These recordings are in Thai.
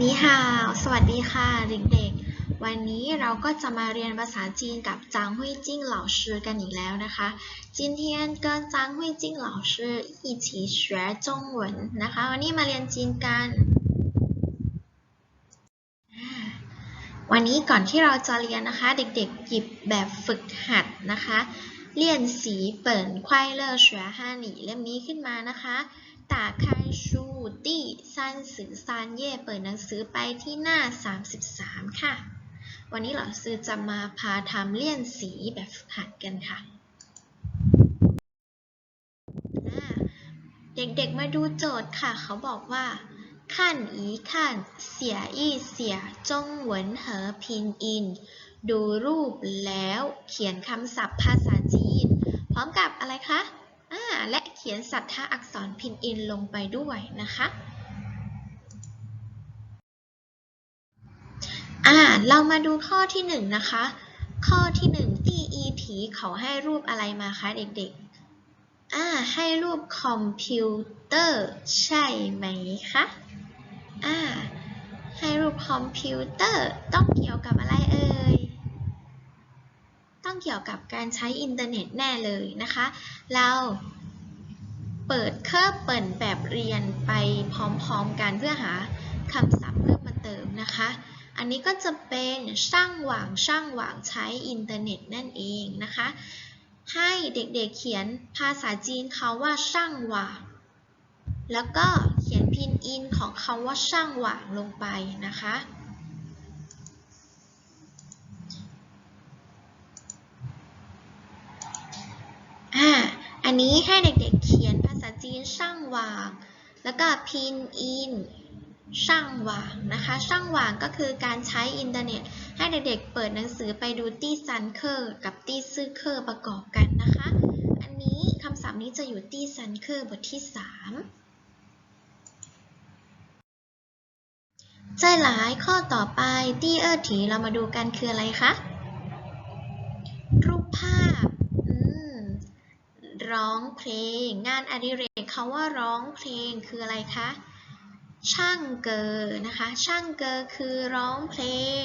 นี่ฮาวสวัสดีค่ะเด็กๆ วันนี้เราก็จะมาเรียนภาษาจีนกับจางหุยจิ้งเหล่าชื่อกันอีกแล้วนะคะ今天跟张慧静老师一起学中文นะคะ วันนี้มาเรียนจีนกันอ่าวันนี้ก่อนที่เราจะเรียนนะคะ เด็กๆ หยิบแบบฝึกหัดนะคะ เลียนสีเปิ่นไข้เลอร์เสือห้นีเล่มนี้ขึ้นมานะคะตาคันชูตี้ซันสื่อซานเย่เปิดหนังสือไปที่หน้า 33 ค่ะ วันนี้เรอซื้อจะมาพาทำเลี่ยนสีแบบฝึกหัดกันค่ะ เด็กๆมาดูโจทย์ค่ะ เขาบอกว่าขั้นอีขั้นเสียอีเสียจงเหวินเหอพินอิน ดูรูปแล้วเขียนคำศัพท์ภาษาจีน พร้อมกับอะไรคะอ่าและเขียนสัทธาอักษรพินอินลงไปด้วยนะคะอ่าเรามาดูข้อที่หนึ่งนะคะ ข้อที่หนึ่งที่อีถีเขาให้รูปอะไรมาคะเด็กๆอ่าให้รูปคอมพิวเตอร์ใช่ไหมคะอ่าให้รูปคอมพิวเตอร์ต้องเกี่ยวกับอะไรเอ่ย เกี่ยวกับการใช้อินเทอร์เน็ตแน่เลยนะคะ เราเปิดเครื่องเปิดแบบเรียนไปพร้อมๆกันเพื่อหาคำศัพท์เพิ่มมาเติมนะคะ อันนี้ก็จะเป็นช่างหว่างช่างหว่างใช้อินเทอร์เน็ตนั่นเองนะคะ ให้เด็กๆเขียนภาษาจีนคาว่าช่างหว่าง แล้วก็เขียนพินอินของคำว่าช่างหว่างลงไปนะคะ อ่าอันนี้ให้เด็กๆเขียนภาษาจีนช่างวาง แล้วก็พินอินช่างวางนะคะช่างวางก็คือการใช้อินเทอร์เน็ต ให้เด็กๆเปิดหนังสือไปดูตี้ซันเคอร์กับตี้ซื่อเคอร์ประกอบกันนะคะ อันนี้คำศัพท์นี้จะอยู่ตี้ซันเคอร์บทที่ 3 ใจหลายข้อต่อไปตี้เออร์ถีเรามาดูกันคืออะไรคะรูปภาพ ร้องเพลง งานอดิเรกเขาว่าร้องเพลงคืออะไรคะ ช่างเกอนะคะ ช่างเกอคือร้องเพลง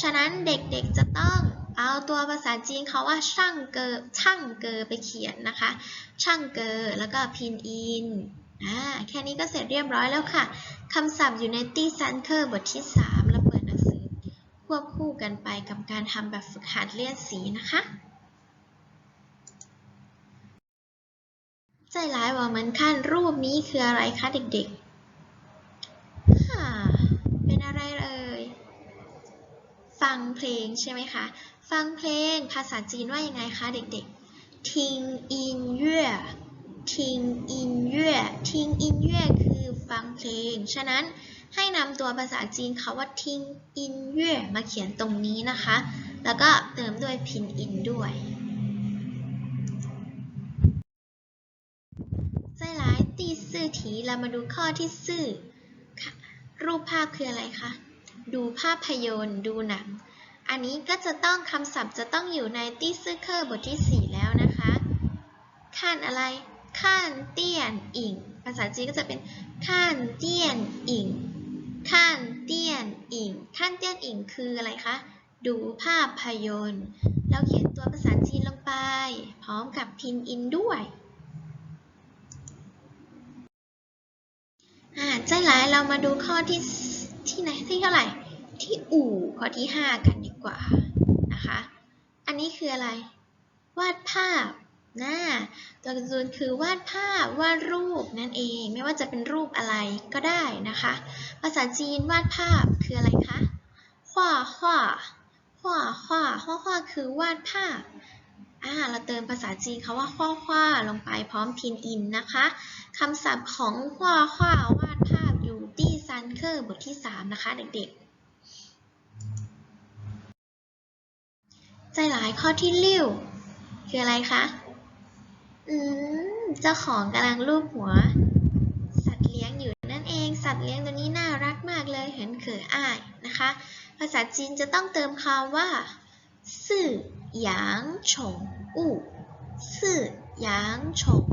ฉะนั้นเด็กๆจะต้องเอาตัวภาษาจีนเขาว่าช่างเกอช่างเกอไปเขียนนะคะ ช่างเกอแล้วก็พินอินอ่าแค่นี้ก็เสร็จเรียบร้อยแล้วค่ะคำศัพท์อยู่ในตี้ซันเคอร์บทที่ 3 แล้วเปิดหนังสือควบคู่กันไปกับการทำแบบฝึกหัดเลี่ยนสีนะคะ ใจร้ายว่าเหมือนขั้นรูปนี้คืออะไรคะเด็กๆฮ่าเป็นอะไรเอ่ย ฟังเพลงใช่ไหมคะ ฟังเพลงภาษาจีนว่ายังไงคะเด็กๆทิงอินเย่ทิงอินเย่ทิงอินเย่คือฟังเพลง ฉะนั้นให้นำตัวภาษาจีนคาว่าทิงอินเย่มาเขียนตรงนี้นะคะ แล้วก็เติมด้วยพินอินด้วย ใจร้ายตีซื่อถีเรามาดูข้อที่ซื่อค่ะรูปภาพคืออะไรคะ ดูภาพยนตร์ดูหนัง อันนี้ก็จะต้องคำศัพท์จะต้องอยู่ในตี้ซื่อเคอร์บทที่ 4 แล้วนะคะขั้นอะไรขั้นเตี้ยนอิง ภาษาจีนก็จะเป็นขั้นเตี้ยนอิงขั้นเตี้ยนอิงขั้นเตี้ยนอิงคืออะไรคะ ดูภาพยนตร์ เราเขียนตัวภาษาจีนลงไป พร้อมกับพินอินด้วย อ่า ใจหลายเรามาดูข้อที่ที่ไหนที่เท่าไหร่ ที่อู่ข้อที่ 5 กันดีกว่านะคะ อันนี้คืออะไร วาดภาพนะตัวการ์ตูนคือวาดภาพวาดรูปนั่นเอง ไม่ว่าจะเป็นรูปอะไรก็ได้นะคะ ภาษาจีนวาดภาพคืออะไรคะขว้าขว้าขว้าขว้าขว้าขว้าคือวาดภาพอ่าเราเติมภาษาจีนคาว่าข้อข้อลงไปพร้อมพินอินนะคะคำศัพท์ของข้อข้อว่า บทที่ 3 นะคะเด็กๆ ใจหลายข้อที่ลิ้วคืออะไรคะ อืม เจ้าของกำลังลูบหัว สัตว์เลี้ยงอยู่นั่นเอง สัตว์เลี้ยงตัวนี้น่ารักมากเลย เห็นเขืออ้ายนะคะ ภาษาจีนจะต้องเติมคำว่าสื่อหยางฉงอู่สื่อหยางฉง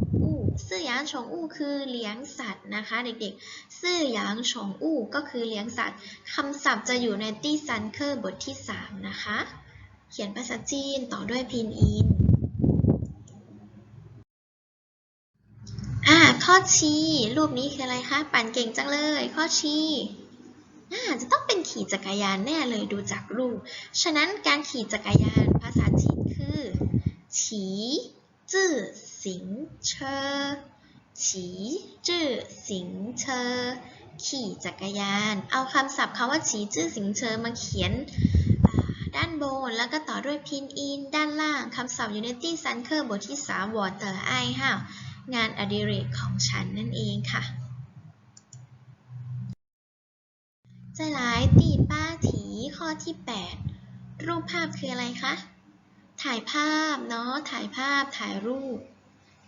ซื่อหยางฉงอู้คือเลี้ยงสัตว์นะคะเด็กๆ ซื่อหยางฉงอู้ก็คือเลี้ยงสัตว์คำศัพท์จะอยู่ในตี้ซันเคอร์บทที่ 3 นะคะ เขียนภาษาจีนต่อด้วยพินอินอ่าข้อชี้รูปนี้คืออะไรคะ ปั่นเก่งจังเลย ข้อชีอ่าจะต้องเป็นขี่จักรยานแน่เลยดูจากรูป ฉะนั้นการขี่จักรยานภาษาจีนคือ ฉี จื่อสิงเชอฉีจื่อสิงเชอขี่จักรยาน เอาคำศัพท์คำว่าฉีจื่อสิงเชอมาเขียนด้านบน แล้วก็ต่อด้วยพินอิน ด้านล่างคำศัพท์อยู่ในตี้ซันเคอร์บทที่3วอเตอร์ไอห้างานอดิเรกของฉันนั่นเองค่ะใจหลายตีป้าถีข้อที่ 8 รูปภาพคืออะไรคะ ถ่ายภาพเนาะ ถ่ายภาพ ถ่ายรูป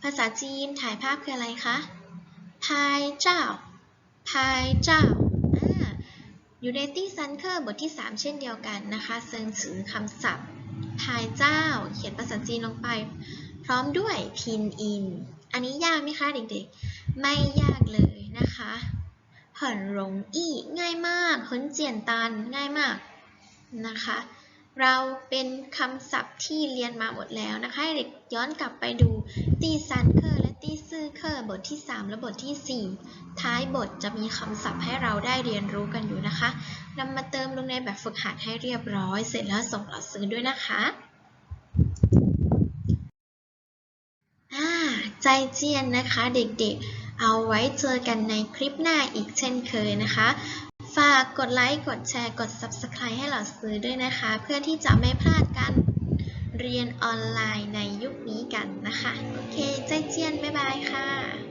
ภาษาจีนถ่ายภาพคืออะไรคะพายเจ้าพายเจ้าอ่าอยู่ในตี้ซันเคอร์บทที่ 3 เช่นเดียวกันนะคะเซิงถือคำศัพท์พายเจ้า เขียนภาษาจีนลงไป พร้อมด้วยพินอิน อันนี้ยากไหมคะเด็กๆ ไม่ยากเลยนะคะ很容易ง่ายมาก很简单ง่ายมากนะคะ เราเป็นคำศัพท์ที่เรียนมาหมดแล้วนะคะเด็กย้อนกลับไปดูตีซันเคอร์และตีซื่อเคอร์บทที่ 3 และบทที่ 4 ท้ายบทจะมีคำศัพท์ให้เราได้เรียนรู้กันอยู่นะคะนำมาเติมลงในแบบฝึกหัดให้เรียบร้อย เสร็จแล้วส่งเราซื้อด้วยนะคะอ่าใจเจียนนะคะเด็กๆ เอาไว้เจอกันในคลิปหน้าอีกเช่นเคยนะคะ ฝากกดไลค์ กดแชร์ กด Subscribe ให้เราซื้อด้วยนะคะ เพื่อที่จะไม่พลาดการเรียนออนไลน์ในยุคนี้กันนะคะ โอเคใจเจียน บ๊ายบายค่ะ